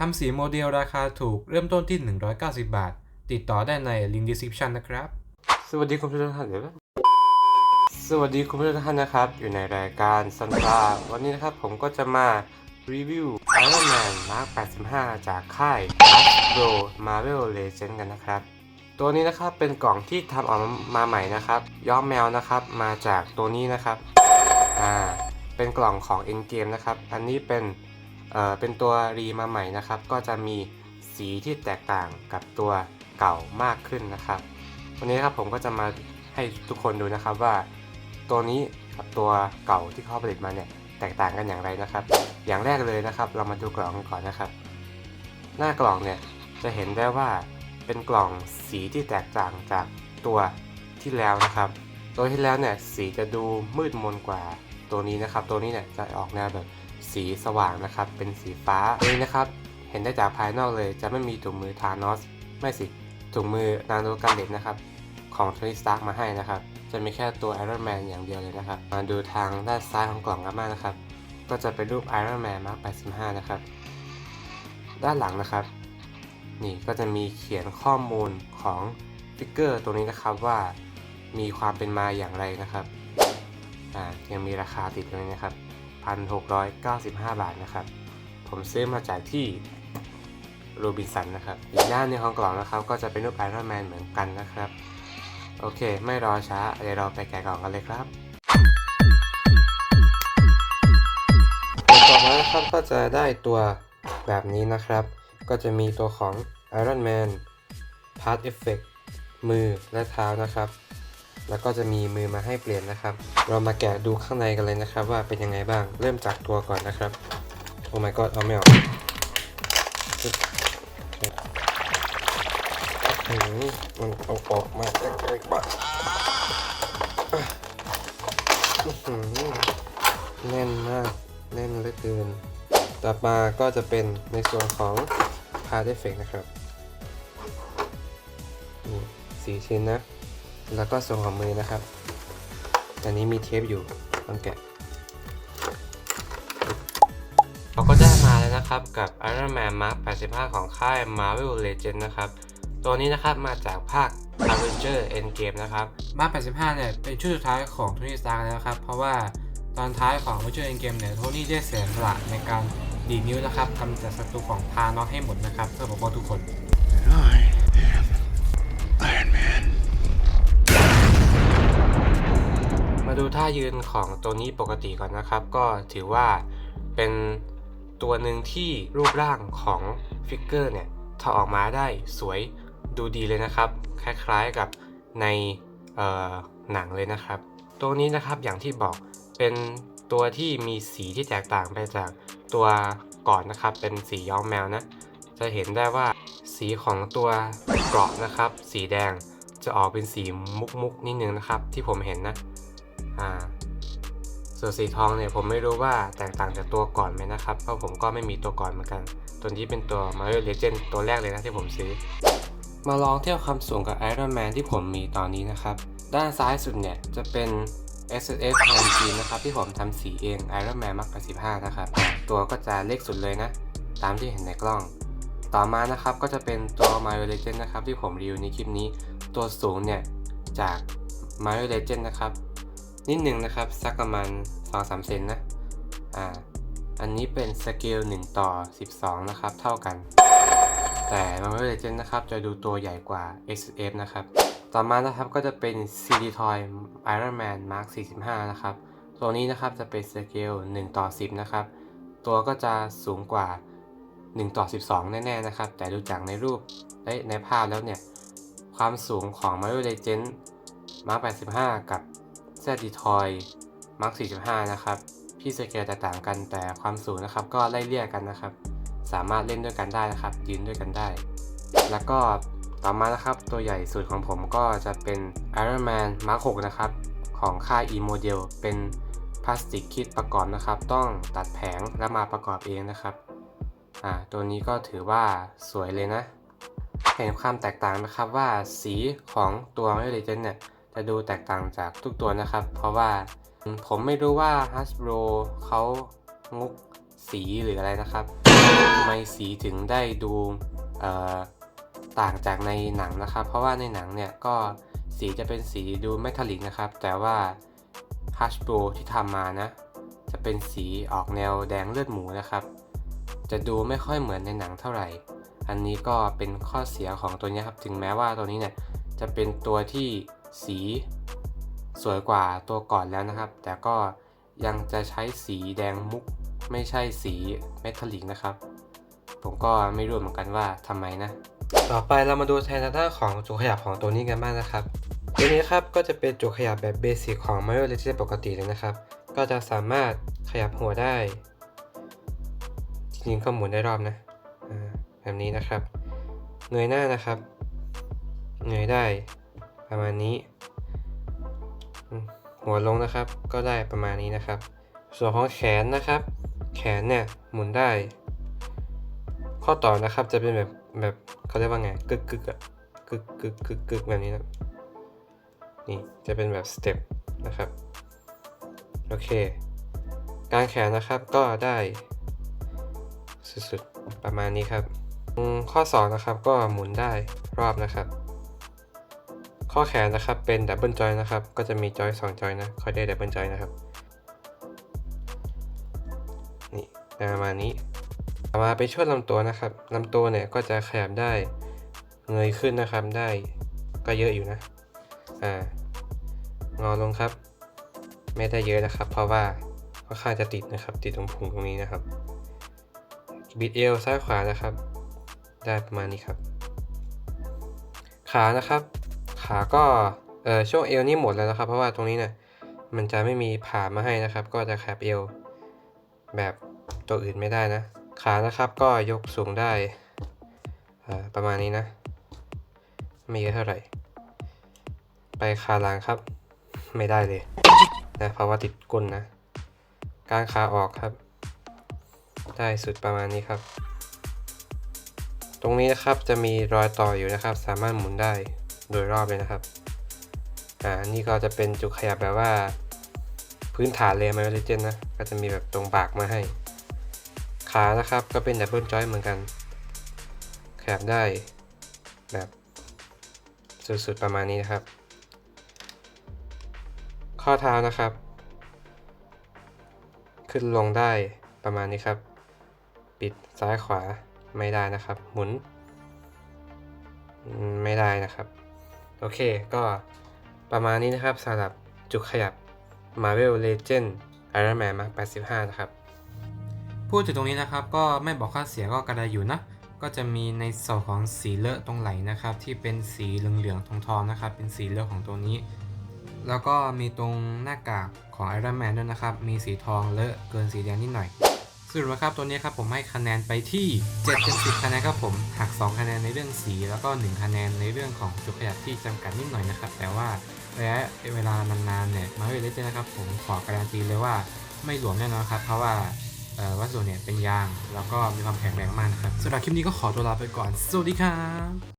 ทำสีโมเดลราคาถูกเริ่มต้นที่ 190 บาท ติดต่อได้ในลิงก์ description นะครับ สวัสดีคุณผู้ชมทุกท่านเดี๋ยวนะสวัสดีคุณผู้ชมทุกท่านนะครับ อยู่ในรายการซันตาวันนี้นะครับผมก็จะมารีวิว Iron Man Mark 85 จากค่าย Hasbro Marvel Legends กันนะครับ ตัวนี้นะครับเป็นกล่องที่ทำออกมาใหม่นะครับ ย้อมแมวนะครับมาจากตัวนี้นะครับ อ่า เป็นกล่องของ Endgame นะครับ อันนี้เป็น เเป็นตัวรีมาใหม่นะครับ ก็จะมีสีที่แตกต่างกับตัวเก่ามากขึ้นนะครับ วันนี้ครับผมก็จะมาให้ทุกคนดูนะครับว่า ตัวนี้กับตัวเก่าที่เขาผลิตมาเนี่ยแตกต่างกันอย่างไรนะครับ อย่างแรกเลยนะครับ เรามาดูกล่องกันก่อนนะครับ หน้ากล่องเนี่ยจะเห็นได้ว่าเป็นกล่องสีที่แตกต่างจากตัวที่แล้วนะครับ ตัวที่แล้วเนี่ยสีจะดูมืดมนกว่าตัวนี้นะครับ ตัวนี้เนี่ยจะออกแนวแบบ สีสว่างนะครับ เป็นสีฟ้านี้นะครับ เห็นได้จากภายนอกเลย จะไม่มีถุงมือทานอส ไม่สิ ถุงมือนาโนกันเด็ดนะครับ ของทนี่สตาร์กมาให้นะครับ จะมีแค่ตัว Iron Man อย่างเดียวเลยนะครับ มาดูทางด้านซ้ายของกล่องกันบ้างนะครับ ก็จะเป็นรูป Iron Man Mark 85 นะครับ ด้านหลังนะครับ นี่ก็จะมีเขียนข้อมูลของฟิกเกอร์ตัวนี้นะครับว่ามีความเป็นมาอย่างไรนะครับ อ่า ยังมีราคาติดเลยนะครับ 1,695 บาทนะครับ ผมซื้อมาจากที่โรบินสันนะครับ อีกด้านหนึงของกล่องนะครับ ก็จะเป็นรูปไอรอนแมนเหมือนกันนะครับ โอเค ไม่รอช้าเดี๋ยวเราไปแกะกล่องกันเลยครับต่อมานะครับก็จะได้ตัวแบบนี้นะครับ ก็จะมีตัวของ Iron Man Part Effect มือและเท้านะครับ แล้วก็จะมีมือมาให้เปลี่ยนนะครับ เรามาแกะดูข้างในกันเลยนะครับ ว่าเป็นยังไงบ้าง เริ่มจากตัวก่อนนะครับ โอ้ my god เอาไม่ออกมมันเอาออกมาได้ไงบ้างแน่นมาก แน่นเหลือเกิน ต่อมาก็จะเป็นในส่วนของ Part Effect นะครับสี่ชิ้นนะ แล้วก็ส่วนของมือนะครับอันนี้มีเทปอยู่ต้องแกะเราก็ได้มาแล้วนะครับกับ Iron Man Mark 85 ของค่าย Marvel Legends นะครับ ตัวนี้นะครับมาจากภาค Avenger Endgame นะครับมาร์ค85 เนี่ยเป็นชุดสุดท้ายของโทนี่สตาร์กแล้วครับ เพราะว่าตอนท้ายของ v i r t u a l Endgame เนี่ยโทนี่ได้เสียสละในการดีดนิ้วนะครับกำจัดศัตรูของพานอสให้หมดนะครับเพื่อปกป้องทุกคน ดูท่ายืนของตัวนี้ปกติก่อนนะครับ ก็ถือว่าเป็นตัวหนึ่งที่รูปร่างของฟิกเกอร์เนี่ยถ้าออกมาได้สวยดูดีเลยนะครับ คล้ายๆกับในหนังเลยนะครับ ตัวนี้นะครับอย่างที่บอกเป็นตัวที่มีสีที่แตกต่างไปจากตัวก่อนนะครับ เป็นสีย้อมแมวนะ จะเห็นได้ว่าสีของตัวเกราะนะครับ สีแดงจะออกเป็นสีมุกๆนิดนึงนะครับ ที่ผมเห็นนะ อ่าส่วนสีทองเนี่ยผมไม่รู้ว่าแตกต่างจากตัวก่อนไหมนะครับ เพราะผมก็ไม่มีตัวก่อนเหมือนกัน ตัวนี้เป็นตัว Mario Legend ตัวแรกเลยนะที่ผมซื้อ มาลองเทียบความสูงกับ Iron Man ที่ผมมีตอนนี้นะครับ ด้านซ้ายสุดเนี่ยจะเป็น S S แมนจีนะครับที่ผมทำสีเอง Iron Man Mark 85นะครับ ตัวก็จะเล็กสุดเลยนะ ตามที่เห็นในกล้อง ต่อมานะครับก็จะเป็นตัว Mario Legend นะครับที่ผมรีวิวในคลิปนี้ ตัวสูงเนี่ยจาก Mario Legend นะครับ นิดหนึ่งนะครับ สักประมาณ2-3เซนนะอ่าอันนี้เป็นสเกล1ต่อ 12 นะครับ เท่ากัน แต่ Marvel Legends นะครับ จะดูตัวใหญ่กว่า SF นะครับ ต่อมานะครับก็จะเป็น CD Toy Iron Man Mark 45 นะครับ ตัวนี้นะครับจะเป็นสเกล1ต่อ 10 นะครับ ตัวก็จะสูงกว่า 1 ต่อ 12 แน่ๆนะครับ แต่ดูจากในรูปและในภาพแล้วเนี่ย ความสูงของ Marvel Legends Mark 85 กับ Z d t o y Mark 45 นะครับ พี่สเกลแตกต่างกันแต่ความสูงนะครับ ก็ไล่เลี่ยกันนะครับ สามารถเล่นด้วยกันได้นะครับ ยืนด้วยกันได้ แล้วก็ต่อมานะครับตัวใหญ่สุดของผมก็จะเป็น Iron Man Mark 6 นะครับ ของค่าย E Model เป็นพลาสติกคิดประกอบนะครับ ต้องตัดแผงแล้วมาประกอบเองนะครับอ่าตัวนี้ก็ถือว่าสวยเลยนะ เห็นความแตกต่างนะครับว่าสีของตัว Mario Legend เนี่ย จะดูแตกต่างจากทุกตัวนะครับ เพราะว่าผมไม่รู้ว่า Hasbro เขางุกสีหรืออะไรนะครับไมสีถึงได้ดูต่างจากในหนังนะครับ เพราะว่าในหนังเนี่ยก็สีจะเป็นสีดูเมทัลลิกนะครับ แต่ว่า Hasbro ที่ทำมานะ จะเป็นสีออกแนวแดงเลือดหมูนะครับ จะดูไม่ค่อยเหมือนในหนังเท่าไหร่ อันนี้ก็เป็นข้อเสียของตัวนี้ครับ ถึงแม้ว่าตัวนี้เนี่ยจะเป็นตัวที่ สีสวยกว่าตัวก่อนแล้วนะครับ แต่ก็ยังจะใช้สีแดงมุกไม่ใช่สีเมทัลลิกนะครับ ผมก็ไม่รู้เหมือนกันว่าทำไมนะ ต่อไปเรามาดูแทนทางด้านของจุกขยับของตัวนี้กันบ้างนะครับ ตัวนี้ครับก็จะเป็นจุกขยับแบบเบสิกของ Mario Legends ปกติเลยนะครับ ก็จะสามารถขยับหัวได้ จริงๆก็หมุนได้รอบนะแบบนี้นะครับ เงยหน้านะครับ เงยได้ ประมาณนี้ หัวลงนะครับก็ได้ประมาณนี้นะครับ ส่วนของแขนนะครับ แขนเนี่ยหมุนได้ ข้อต่อนะครับจะเป็นแบบแบบเขาเรียกว่าไงกึกกึกอะกึกกึกกึกกึกแบบนี้นะนี่จะเป็นแบบสเต็ปนะครับโอเคการแขนนะครับก็ได้สุดๆประมาณนี้ครับข้อสองนะครับก็หมุนได้รอบนะครับ ข้อแขนนะครับเป็นดับเบิลจอยนะครับ ก็จะมีจอยสองจอยนะคอยได้ดับเบิลจอยนะครับ นี่ประมาณนี้ต่อมาเป็นช่วงลำตัวนะครับลำตัวเนี่ยก็จะขยับได้เงยขึ้นนะครับได้ก็เยอะอยู่นะอ่างอลงครับ ไม่ได้เยอะนะครับ เพราะว่าค่อนข้างจะติดนะครับ ติดตรงพุงตรงนี้นะครับบิดเอวซ้ายขวานะครับ ได้ประมาณนี้ครับ ขานะครับ ขาก็เออช่วงเอวนี่หมดแล้วนะครับ เพราะว่าตรงนี้เนี่ยมันจะไม่มีผ่ามาให้นะครับ ก็จะแคบเอวแบบตัวอื่นไม่ได้นะ ขานะครับก็ยกสูงได้อ่าประมาณนี้นะ ไม่เยอะเท่าไหร่ ไปขาหลังครับ ไม่ได้เลยนะเพราะว่าติดก้นนะ การขาออกครับ ได้สุดประมาณนี้ครับ ตรงนี้นะครับจะมีรอยต่ออยู่นะครับ สามารถหมุนได้ โดยรอบเลยนะครับ อ่า นี่ก็จะเป็นจุดขยับแบบว่า พื้นฐานเลยมาเลเจนนะ ก็จะมีแบบตรงปากมาให้ ขานะครับก็เป็นดับเบิลจอยเหมือนกัน ขยับได้แบบสุดๆประมาณนี้นะครับ ข้อเท้านะครับ ขึ้นลงได้ประมาณนี้ครับ ปิดซ้ายขวาไม่ได้นะครับ หมุน ไม่ได้นะครับ โอเคก็ประมาณนี้นะครับสำหรับจุดขยับ Marvel Legend Iron Man Mark 85 นะครับ พูดถึงตรงนี้นะครับก็ไม่บอกข้อเสียก็กระไดอยู่นะ ก็จะมีในส่วนของสีเลอะตรงไหลนะครับ ที่เป็นสีเหลืองๆทองๆนะครับ เป็นสีเลอะของตัวนี้ แล้วก็มีตรงหน้ากากของ Iron Man ด้วยนะครับ มีสีทองเลอะเกินสีแดงนิดหน่อย รุปนะครับตัวนี้ครับผมให้คะแนนไปที่7เต็ม10คะแนนครับผมหัก2คะแนนในเรื่องสี แล้วก็ 1 คะแนนในเรื่องของจุดขยับที่จำกัดนิดหน่อยนะครับ แต่ว่าระยะเวลานานๆเนี่ยมาเวลเลจนะครับ ผมขอการันตีเลยว่าไม่หลวมแน่นอนครับ เพราะว่าวัสดุเนี่ยเป็นยาง แล้วก็มีความแข็งแรงมากนะครับสำหรับคลิปนี้ก็ขอตัวลาไปก่อน สวัสดีครับ